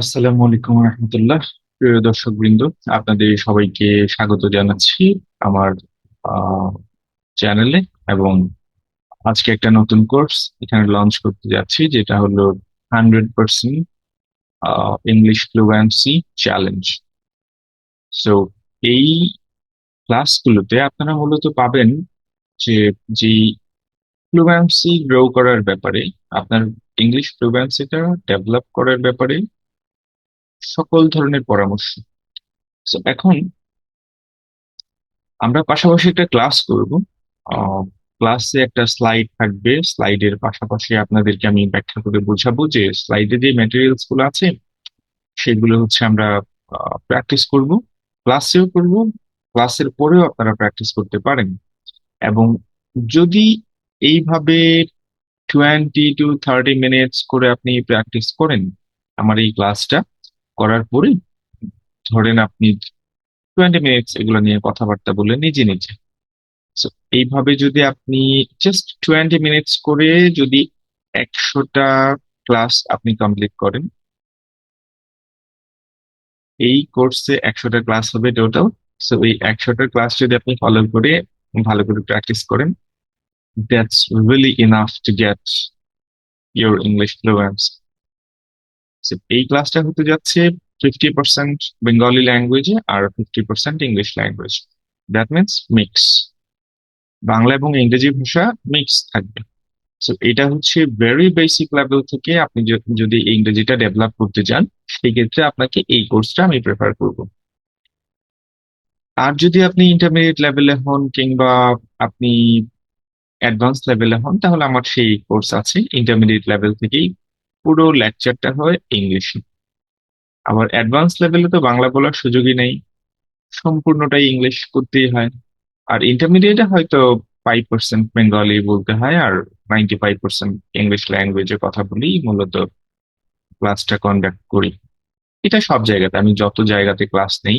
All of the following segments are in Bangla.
আসসালামু আলাইকুম রহমতুল্লাহ। প্রিয় দর্শক বৃন্দ আপনাদের সবাইকে স্বাগত জানাচ্ছি আমার চ্যানেলে এবং আজকে একটা নতুন কোর্স এখানে লঞ্চ করতে যাচ্ছি, যেটা হলো hundred percent English fluency challenge so এই ক্লাসগুলোতে আপনারা মূলত পাবেন যে যে ফ্লুয়েন্সি গ্রো করার ব্যাপারে, আপনার ইংলিশ ফ্লুয়েন্সিটা ডেভেলপ করার ব্যাপারে সকল ধরনের পরামর্শ। এখন আমরা পাশাপাশি একটা ক্লাস করব। ক্লাসে একটা স্লাইড থাকবে। স্লাইডের পাশাপাশি আপনাদেরকে আমি ব্যাখ্যা করে বোঝাবো যে স্লাইডে যে ম্যাটেরিয়ালসগুলো আছে, সেগুলো হচ্ছে আমরা প্র্যাকটিস করব। ক্লাসেও করব। ক্লাসের পরেও আপনারা প্র্যাকটিস করতে পারেন। এবং যদি এইভাবে টোয়েন্টি টু থার্টি মিনিটস করে আপনি প্র্যাকটিস করেন, আমার এই ক্লাসটা করার পরে ধরেন আপনি টোয়েন্টি মিনিটস এগুলো নিয়ে কথাবার্তা বলে নিজে নিজে। এইভাবে যদি আপনি জাস্ট টোয়েন্টি মিনিটস করে যদি একশোটা ক্লাস আপনি কমপ্লিট করেন, এই কোর্সে একশোটা ক্লাস হবে টোটাল সো এই একশোটা ক্লাস যদি আপনি ফলো করে ভালো করে প্র্যাকটিস করেন that's really enough to get your English fluence এই ক্লাসটা হতে যাচ্ছে ফিফটি পার্সেন্ট বেঙ্গলি ল্যাঙ্গুয়েজে আর fifty percent English language that means mix Bangla এবং ইংরেজি ভাষা মিক্স থাকবে। সো এটা হচ্ছে ভেরি বেসিক লেভেল থেকে আপনি যদি ইংরেজিটা ডেভেলপ করতে চান, সেক্ষেত্রে আপনাকে এই কোর্সটা আমি প্রেফার করব। আর যদি আপনি ইন্টারমিডিয়েট লেভেলে হন কিংবা আপনি অ্যাডভান্স লেভেলে হন, তাহলে আমার সেই কোর্স আছে। ইন্টারমিডিয়েট লেভেল থেকেই পুরো লেকচারটা হয় ইংলিশে আবার অ্যাডভান্স লেভেলে তো বাংলা বলার সুযোগই নেই। সম্পূর্ণটাই ইংলিশ করতেই হয়। আর ইন্টারমিডিয়েটে হয়তো ফাইভ পার্সেন্ট বেঙ্গলি বলতে হয়, আর নাইনটি ফাইভ পার্সেন্ট ইংলিশ ল্যাঙ্গুয়েজে কথা বলি মূলত ক্লাসটা কন্ডাক্ট করি। এটা সব জায়গাতে, আমি যত জায়গাতে ক্লাস নেই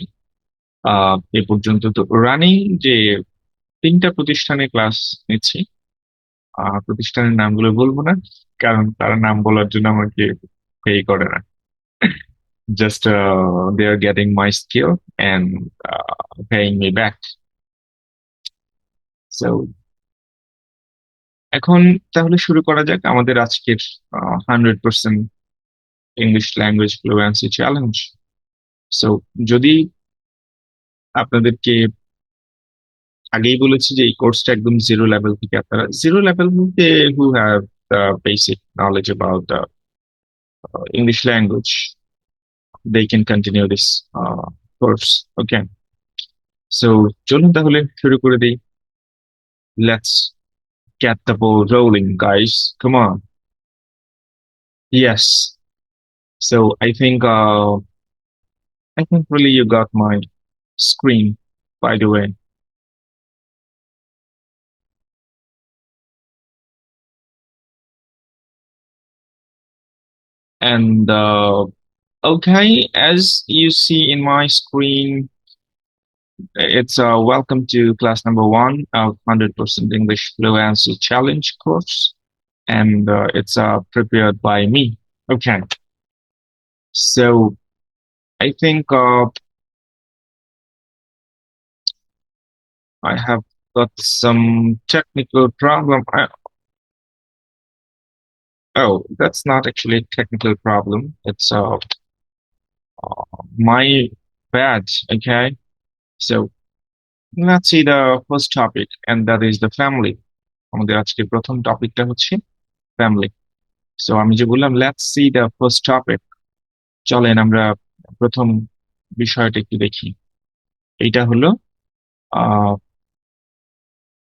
এ পর্যন্ত তো রানিং যে তিনটা প্রতিষ্ঠানে ক্লাস নিচ্ছি প্রতিষ্ঠানের নামগুলো বলব না, কারণ তারা নাম বলার জন্য আমাকে পে করে না। Just they are getting my skill and paying me back এখন তাহলে শুরু করা যাক আমাদের আজকের hundred percent English language fluency challenge so যদি আপনাদেরকে আগেই বলেছি যে এই কোর্সটা একদম জিরো লেভেল থেকে আপনারা জিরো লেভেল বলতে who have the basic knowledge about the English language they can continue this course okay so চলুন তাহলে শুরু করে দিই। Let's get the ball rolling, guys. Come on. Yes. So, i think uh i think really you got my screen, by the way. And uh okay as you see in my screen it's uh welcome to class number one of 100% english fluency challenge course. And uh, it's uh prepared by me. Okay. So i think uh i have got some technical problem. I, oh that's not actually a technical problem. It's uh uh, my bad okay? So let's see the first topic and that is the family. আমাদের আজকে প্রথম টপিকটা হচ্ছে ফ্যামিলি সো আমি যে বললাম let's see the first topic চলেন আমরা প্রথম বিষয়টা একটু দেখি। এইটা হলো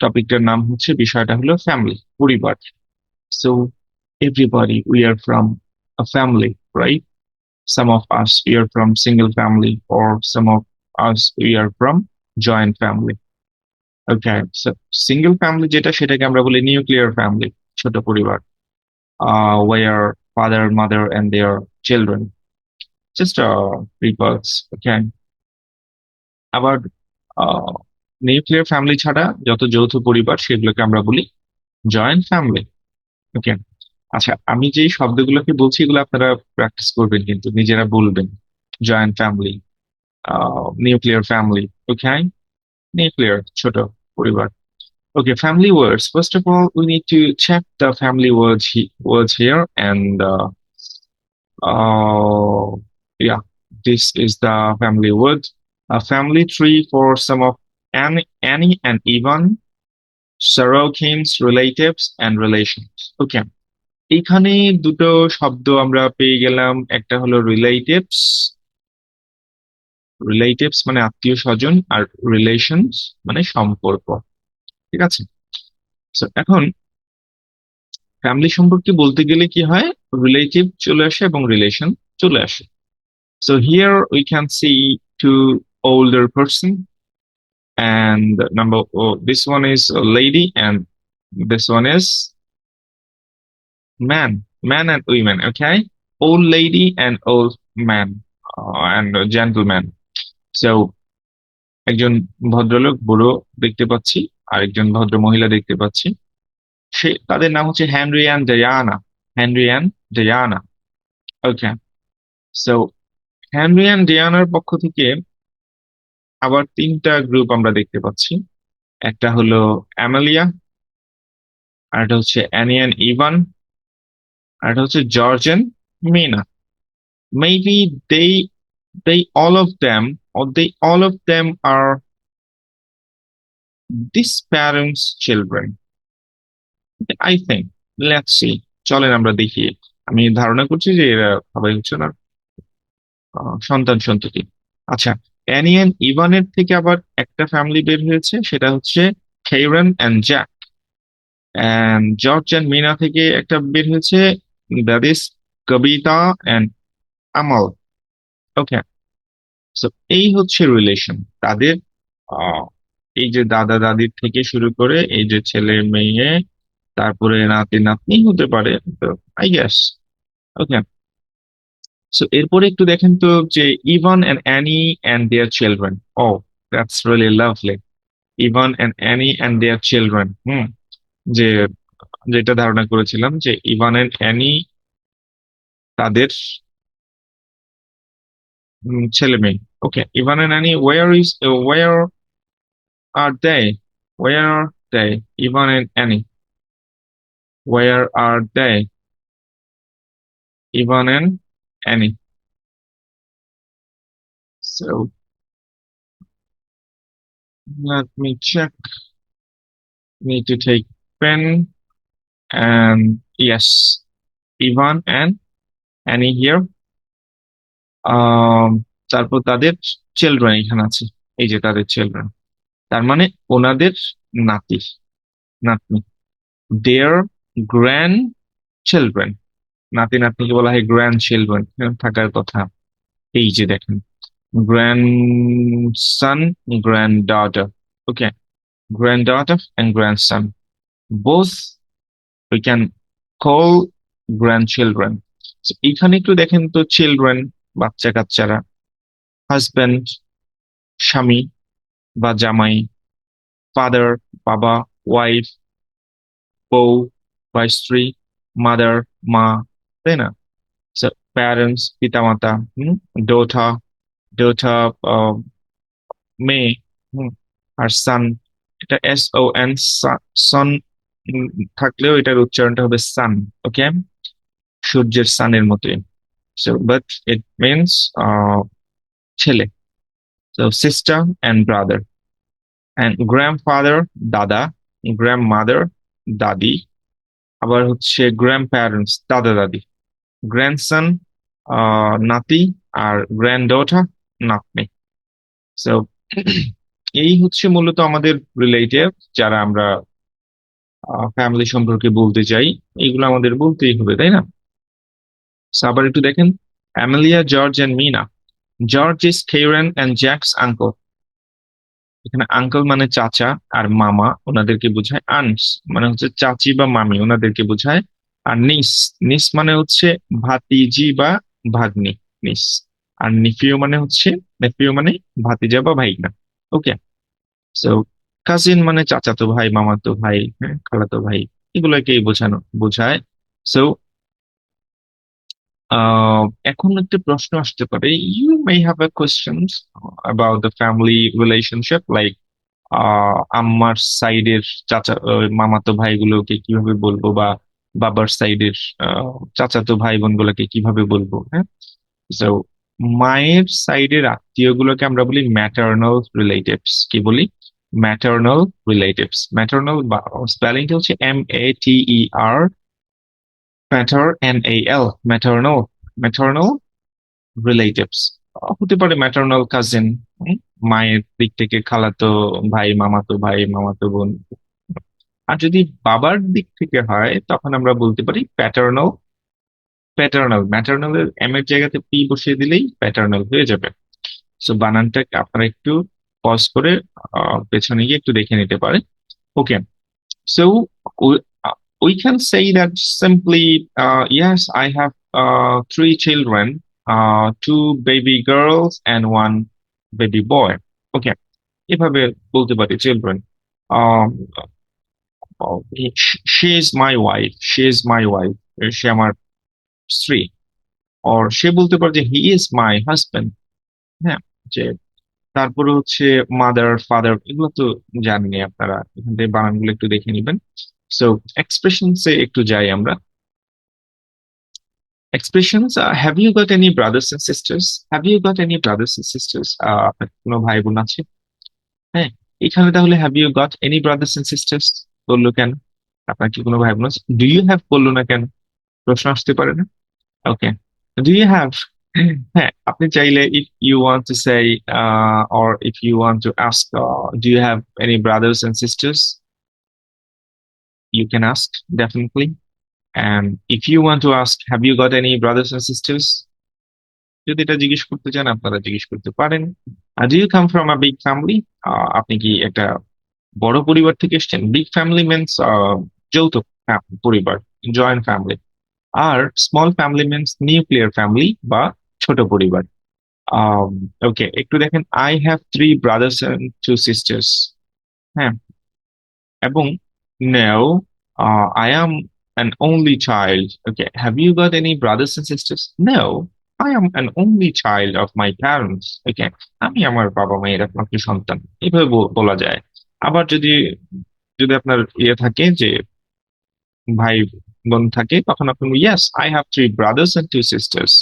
টপিকটার নাম হচ্ছে বিষয়টা হলো ফ্যামিলি পরিবার। So everybody we are from a family right some of us we are from single family or some of us we are from joint family so single family যেটা সেটাকে আমরা বলি নিউক্লিয়ার ফ্যামিলি ছোট পরিবার uh father mother and their children just uh peoples okay আবার নিউক্লিয়ার ফ্যামিলি ছাড়া যত যৌথ পরিবার সেগুলোকে আমরা বলি জয়েন্ট ফ্যামিলি ওকে আচ্ছা আমি যে শব্দগুলোকে বলছি এগুলো আপনারা প্র্যাকটিস করবেন কিন্তু নিজেরা বলবেন joint family nuclear family okay nuclear ছোট পরিবার of all, we need to check the family words he words here, and uh, uh, yeah, this is the family word. A family tree for some of Annie, Annie and Ivan, Sorokin's relatives and relations. Okay, এখানে দুটো শব্দ আমরা পেয়ে গেলাম। একটা হলো রিলেটিভস রিলেটিভস মানে আত্মীয় স্বজন আর রিলেশনস মানে সম্পর্ক। ঠিক আছে? এখন ফ্যামিলি সম্পর্কে বলতে গেলে কি হয়? রিলেটিভ চলে আসে এবং রিলেশন চলে আসে। So here we can see two older person oh, this one is a lady and this one is man. Man and women okay? Old lady and old man uh, and gentleman. So একজন ভদ্রলোক বুড়ো দেখতে পাচ্ছি আর একজন ভদ্র মহিলা দেখতে পাচ্ছি। সে তাদের নাম হচ্ছে Henry and Diana Henry and Diana okay so Henry and ডায়ানার পক্ষ থেকে আবার তিনটা গ্রুপ আমরা দেখতে পাচ্ছি। একটা হলো অ্যামেলিয়া আর একটা হচ্ছে অ্যানিয়ান ইভান আর একটা হচ্ছে George and Mina maybe they they all of them, or they all of them are this parents children. I think. See. চলেন আমরা দেখি। আমি ধারণা করছি যে এরা সবাই হচ্ছে না সন্তান সন্ততি। আচ্ছা অ্যানিয়ান ইভানের থেকে আবার একটা ফ্যামিলি বের হয়েছে, সেটা হচ্ছে Kieran and Jack and George and Mina থেকে একটা বের হয়েছে that is Kabita and Amal okay so এই হচ্ছে রিলেশন তাদের এই যে দাদা দাদির থেকে শুরু করে এই যে ছেলে মেয়ে, তারপরে নাতি নাতনি হতে পারে আই গেস ওকে সো এরপরে একটু দেখেন তো যে Evan and Annie and their children oh that's really lovely Evan and Annie and their children hmm, যে যেটা ধারণা করেছিলাম যে ইভান অ্যান্ড অ্যানি তাদের ছেলে মেয়ে। Okay Evan and Annie where is where are they where are they Evan and Annie. Where are they Evan and Annie. So let me check. Need to take pen. And yes, Ivan and Annie here. Um তারপর তাদের চিলড্রেন এখানে আছে। এই যে তাদের চিলড্রেন তার মানে ওনাদের নাতি, নাতনি। দেয়ার গ্র্যান্ড চিলড্রেন নাতি, নাতনিকে বলা হয় গ্র্যান্ড চিলড্রেন থাকার কথা। এই যে দেখেন। Grandson, granddaughter okay granddaughter and grandson both we can call grandchildren. So, এখানে একটু দেখেন তো চিলড্রেন বাচ্চা কাচ্চারা হাজবেন্ড স্বামী বা জামাই ফাদার বাবা ওয়াইফ বউ বা স্ত্রী মাদার মা তাই না? প্যারেন্টস পিতামাতা হুম ডোটা ডোটা মেয়ে হুম আর সান এটা এস ও এন সন থাকলেও এটার উচ্চারণটা হবে সান ওকে সূর্যের সানের মতোই। সো বাট ইট মিনস ছেলে। So sister and brother and grandfather দাদা। গ্র্যান্ডমাদার দাদি আবার হচ্ছে গ্র্যান্ড প্যারেন্টস দাদা, দাদি। গ্র্যান্ড গ্র্যান্ডসন নাতি আর গ্র্যান্ডডটার নাতনি। সো এই হচ্ছে মূলত আমাদের রিলেটিভ যারা আমরা ফ্যামিলি সম্পর্কে বলতে চাই, এগুলো আমাদের বলতেই হবে, তাই না? আবার একটু দেখেন, Amelia, George and Mina. George is Kieran and Jack's uncle. এখানে আঙ্কল মানে চাচা আর মামা, ওনাদেরকে বোঝায় আন্টস মানে হচ্ছে চাচি বা মামি, ওনাদেরকে বোঝায় আর নিস নিস মানে হচ্ছে ভাতিজি বা ভাগ্নি নিস আর নিফিও মানে হচ্ছে নেফিও মানে ভাতিজা বা ভাইনা ওকে সো কাজিন মানে চাচাতো ভাই, মামাতো ভাই হ্যাঁ খালাতো ভাই, এগুলোকেই বোঝানো, বোঝায়। সো এখন একটা প্রশ্ন আসতে পারে। You may have a questions about the family relationship like আম্মার সাইডের চাচা মামাতো ভাইগুলোকে কীভাবে বলব বা বাবার সাইডের চাচাতো ভাই বোন গুলোকে কীভাবে বলব হ্যাঁ? তো মায়ের সাইডের আত্মীয় গুলোকে আমরা বলি ম্যাটার্নাল রিলেটিভস কি বলি? ম্যাটার্নাল রিলেটিভস ম্যাটার্নাল স্পেলিংটা হচ্ছে M A T E R mater N A L maternal maternal relatives হতে পারে ম্যাটার্নাল কাজিন মায়ের দিক থেকে খালাতো ভাই, মামাতো ভাই, মামাতো বোন। আর যদি বাবার দিক থেকে হয়, তখন আমরা বলতে পারি প্যাটার্নাল প্যাটার্নাল ম্যাটার্নাল এর এম এর জায়গাতে পি বসিয়ে দিলেই প্যাটার্নাল হয়ে যাবে। সো বানানটা আপনারা একটু পজ করে পেছনে গিয়ে একটু দেখে নিতে পারেন okay so that simply uh, yes i have uh, three children uh, two baby girls and one baby boy okay এভাবে বলতে পারি children she is my wife she is my wife সে আমার স্ত্রী or সে বলতে পারে যে হি ইজ মাই হাজবেন্ড হ্যাঁ যে তারপরে হচ্ছে মাদার ফাদার এগুলো তো জানেনি আপনারা। এখান থেকে বানানগুলো একটু দেখে নিবেন। সো এক্সপ্রেশনস এ একটু যাই আমরা। Have you got any brothers and sisters? Have you got any brothers and sisters? uh, আপনার কোনো ভাই বোন আছে? হ্যাঁ এখানে তাহলে have you got any brothers and sisters বলল কেন? আপনার কি কোনো ভাই বোন আছে? ডু ইউ হ্যাভ বলল না কেন? প্রশ্ন আসতে পারে না? ওকে ডু ইউ হ্যাভ হ্যাঁ আপনি চাইলে if you want to say or if you want to ask do you have any brothers and sisters you can ask, definitely. And if you want to ask, have you got any brothers and sisters? যদি এটা জিজ্ঞেস করতে চান, আপনারা জিজ্ঞেস করতে পারেন। Do you come from a big family আপনি কি একটা বড় পরিবার থেকে এসেছেন? বিগ ফ্যামিলি মিনস যৌথ পরিবার জয়েন্ট ফ্যামিলি আর small family means nuclear family বা ছোট পরিবার। um, ওকে একটু দেখেন I have three brothers and two sisters হ্যাঁ? এবং no I am an only child okay have you got any brothers and sisters no I am an only child of my parents okay আমি আমার বাবা মায়ের একমাত্র সন্তান, এইভাবে বলা যায়। আবার যদি যদি আপনার ইয়ে থাকে যে ভাই বোন থাকে, তখন আপনি yes I have three brothers and two sisters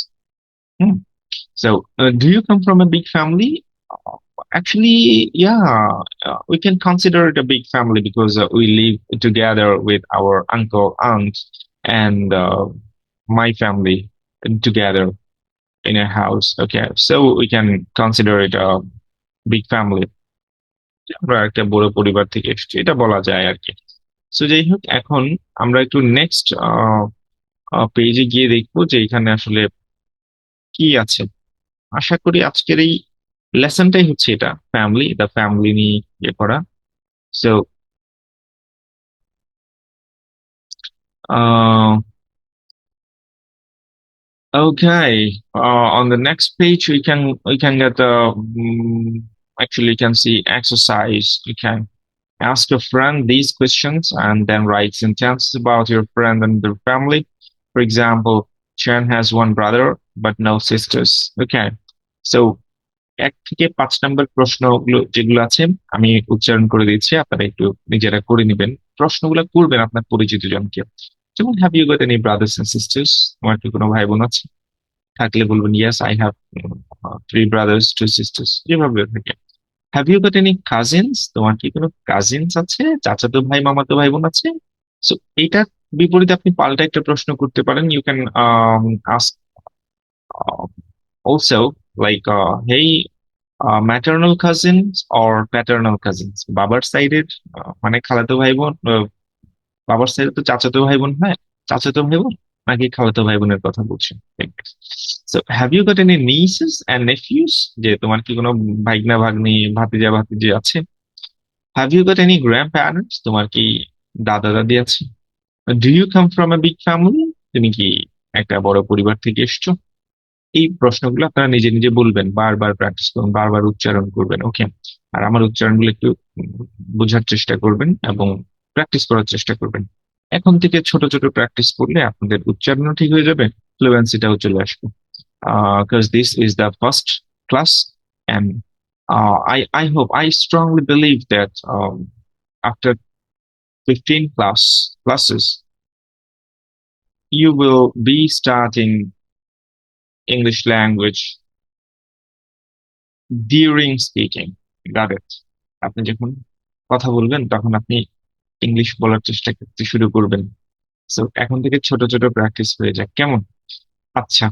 Hmm. So, uh, do you come from a big family? Uh, Actually, yeah, uh, we can consider it a big family because uh, we live together with our uncle, aunt, and uh, my family together in a house. Okay, so we can consider it a big family. আমরা একটা বড় পরিবার থেকে এসেছি এটা বলা যায় আর কি সো যাই হোক এখন আমরা একটু নেক্সট পেজে গিয়ে দেখবো যে এখানে আসলে কি আছে আশা করি আজকের এই লেসনটাই হচ্ছে এটা ফ্যামিলি দ্য ফ্যামিলি নিয়ে ইয়ে করা so okay uh, on the next page we can we can get the mm, actually you can see exercise you can ask your friend these questions and then write sentences about your friend and their family for example Chen has one brother but no sisters. Okay. So, এক থেকে পাঁচ নম্বর প্রশ্নগুলো যেগুলো আছে, আমি উচ্চারণ করে দিচ্ছি, আপনারা একটু নিজেরা করে নেবেন। প্রশ্নগুলো করবেন আপনার পরিচিত জনকে। যেমন have you got any brothers and sisters তোমার কি কোনো ভাই বোন আছে? থাকলে বলবেন yes I have three brothers two sisters যেভাবে থাকে। Have you got any cousins তোমার কি কোনো কাজিনস আছে? চাচাতো ভাই, মামাতো ভাই বোন আছে? সো এইটার বিপরীতে আপনি পাল্টা একটা প্রশ্ন করতে পারেন। You can ask also like uh, hey uh, maternal cousins or paternal cousins? বাবার সাইডের মানে খালাতো ভাই বোন বাবার সাইডে তো চাচাতো ভাই বোন হয়? চাচাতো ভাই বোন নাকি খালাতো ভাই বোনের কথা বলছেন? So have you got any nieces and nephews যে তোমার কি কোনো ভাইগনা ভাগ্নি ভাতিজা ভাতিজি আছে? Have you got any grandparents তোমার কি দাদা দাদি আছে? Do you come from a big family তুমি কি একটা বড় পরিবার থেকে এসছো? এই প্রশ্নগুলো আপনারা নিজে নিজে বলবেন, বারবার প্র্যাকটিস করুন, বারবার উচ্চারণ করবেন ওকে আর আমার উচ্চারণগুলো একটু বোঝার চেষ্টা করবেন এবং প্র্যাকটিস করার চেষ্টা করবেন। এখন থেকে ছোট ছোট প্র্যাকটিস করলে আপনাদের উচ্চারণও ঠিক হয়ে যাবে ফ্লুয়েন্সিটাও চলে আসবে। because this is the first class and I I I I strongly strongly that after 15 class, classes, you will be starting English language during speaking. Got it? আপনি যখন কথা বলবেন, তখন আপনি ইংলিশ বলার চেষ্টা করতে শুরু করবেন। সো এখন থেকে ছোট ছোট প্র্যাকটিস হয়ে যাক। কেমন? আচ্ছা।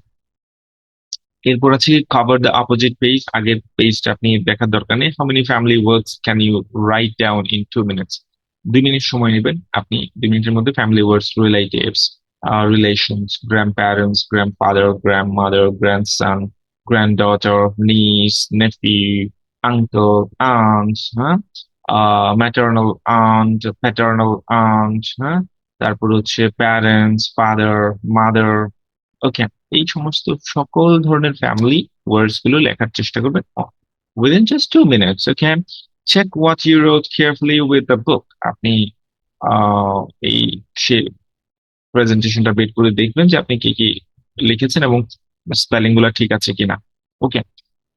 এরপর আছে কভার দ্য অপোজিট পেজ আগের পেজটা আপনি দেখার দরকার নেই। How many family works can you write down in two minutes দুই মিনিট সময় নেবেন। আপনি দুই মিনিটের মধ্যে family words relatives relations grandparents grandfather grandmother grandson granddaughter niece nephew uncle aunt হ্যাঁ ম্যাটার্নাল আন্ট প্যাটার্নাল আন্ট হ্যাঁ তারপর হচ্ছে প্যারেন্টস ফাদার মাদার ওকে এই সমস্ত সকল ধরনের ফ্যামিলি ওয়ার্ডসগুলো লেখার চেষ্টা করবেন within just two minutes okay? Check what you wrote carefully with the book. আপনি আহ, এই সে প্রেজেন্টেশনটা বের করে দেখবেন যে আপনি কি কি লিখেছেন এবং স্পেলিংগুলা ঠিক আছে কিনা। Okay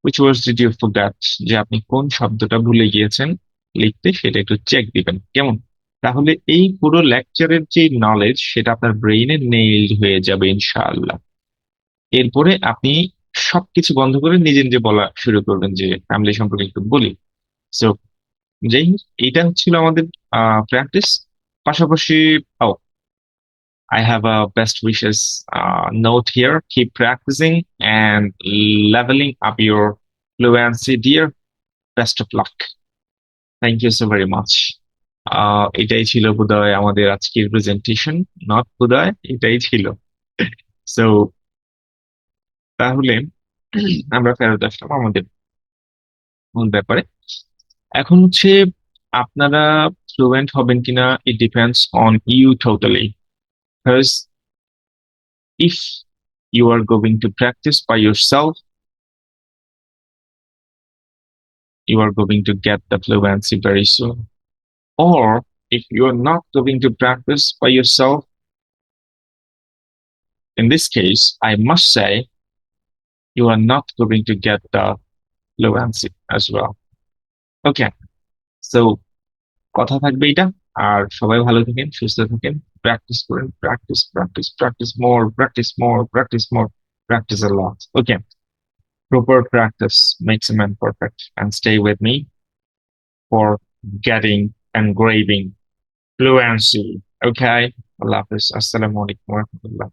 which words did you forget যে আপনি কোন শব্দটা ভুলে গিয়েছেন লিখতে সেটা একটু চেক দিবেন। কেমন? তাহলে এই পুরো লেকচারের যে নলেজ সেটা আপনার ব্রেইনে নেইলড হয়ে যাবে ইনশাআল্লাহ। এরপরে আপনি সবকিছু বন্ধ করে নিজে নিজে বলা শুরু করবেন যে ফ্যামিলি সম্পর্কে একটু বলি। সো যাই হোক এইটা হচ্ছিল আমাদের প্র্যাকটিস পাশাপাশি ও I have a best wishes uh, note here. Keep practicing and leveling up your fluency, dear. Best of luck. Thank you so very much. আহ এটাই ছিল বোধহয় আমাদের আজকের প্রেজেন্টেশন নট বোধহয় এটাই ছিল সো তাহলে আমরা ফেরত আসলাম আমাদের মূল ব্যাপারে এখন হচ্ছে আপনারা ফ্লুয়েন্ট হবেন কিনা it depends on you totally because if you are going to practice by yourself you are going to get the fluency very soon or if you are not going to practice by yourself in this case i must say you are not going to get the fluency as well okay so কথা থাকবে এটা আর সবাই ভালো থাকেন সুস্থ থাকেন প্র্যাকটিস করেন practice practice practice more practice more practice more practice a lot okay proper practice makes a man perfect and stay with me for getting engraving fluency okay Allah Hafiz. Assalamu alaikum wa rahmatullah